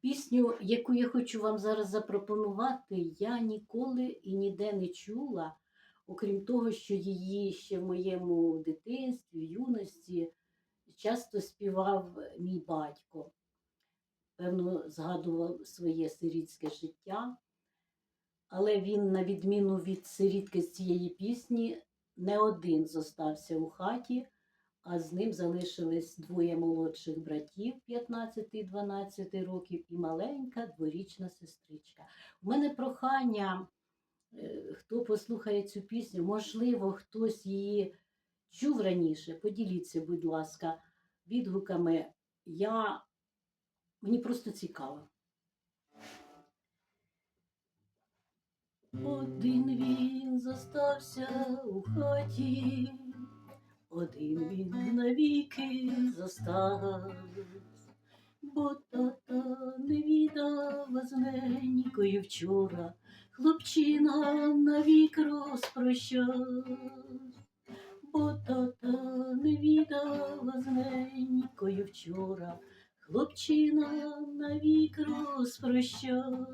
Пісню, яку я хочу вам зараз запропонувати, я ніколи і ніде не чула, окрім того, що її ще в моєму дитинстві, в юності часто співав мій батько. Певно, згадував своє сирітське життя, але він, на відміну від сирітки з цієї пісні, не один зостався у хаті, а з ним залишились двоє молодших братів 15 і 12 років і маленька дворічна сестричка. У мене прохання, е, хто послухає цю пісню, можливо, хтось її чув раніше. Поділіться, будь ласка, відгуками. Я... Мені просто цікаво. Один він зостався у хаті, один він навіки зостав, бо тата не віддав з ненькою вчора, хлопчина навік розпрощав, бо тата не віддав з ненькою вчора, хлопчина навік розпрощав.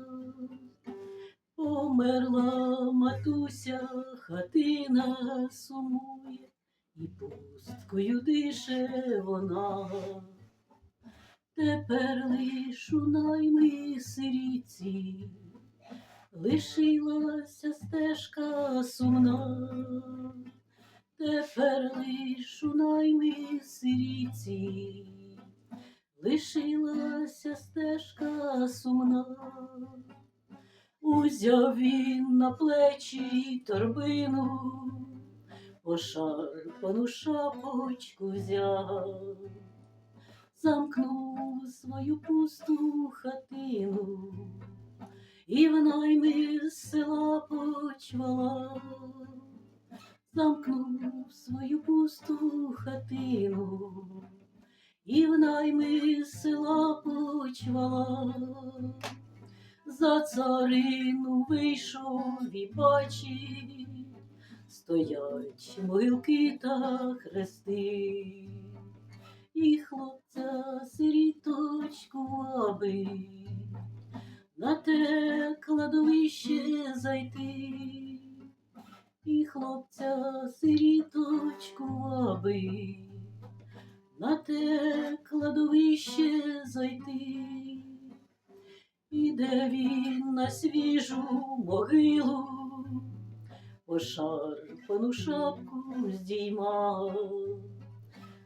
Померла матуся, хатина сумує, і пусткою дише вона. Тепер лиш у наймі сиріці, лишилася стежка сумна, тепер лиш у наймі сиріці, лишилася стежка сумна. Узяв він на плечі торбину, пошарпану шапочку взяв, замкнув свою пусту хатину і в найми села почвала, замкнув свою пусту хатину і в найми села почвала. За царину вийшов і бачить, стоять могилки та хрести, і хлопця сиріточку вабить, на те кладовище зайти, і хлопця сиріточку вабить, на те кладовище зайти. Іде він на свіжу могилу, пошарпану шапку здійма,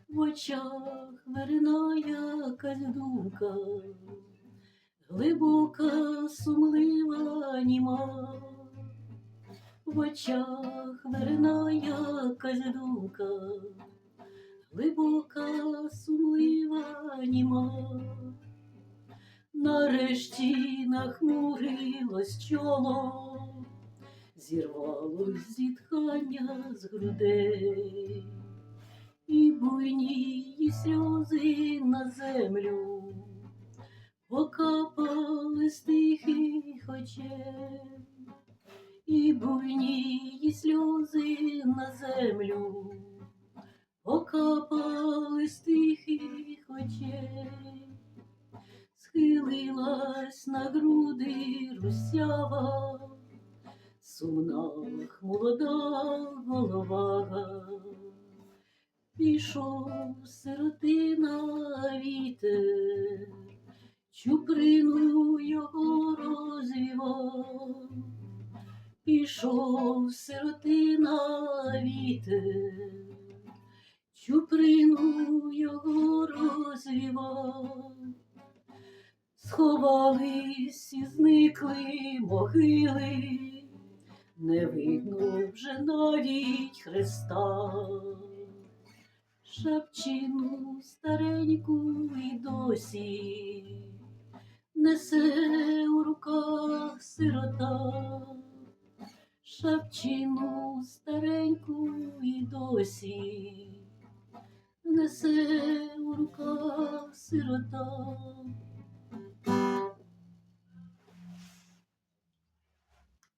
в очах виринає якась думка, глибока, сумлива німа, в очах виринає якась думка, глибока, сумлива німа. Нарешті нахмурилось чоло, зірвалось зітхання з грудей, і буйні сльози на землю покапали з тихих очей, і буйні сльози на землю покапали з тихих очей. Схилилась на груди русява, сумна молода голова, пішов сиротина вітер, чуприну його розвівав, пішов сиротина вітер, чуприну його розвівав. Сховались і зникли могили, не видно вже навіть Христа, шапчину стареньку і досі несе у руках сирота, шапчину стареньку і досі несе у руках сирота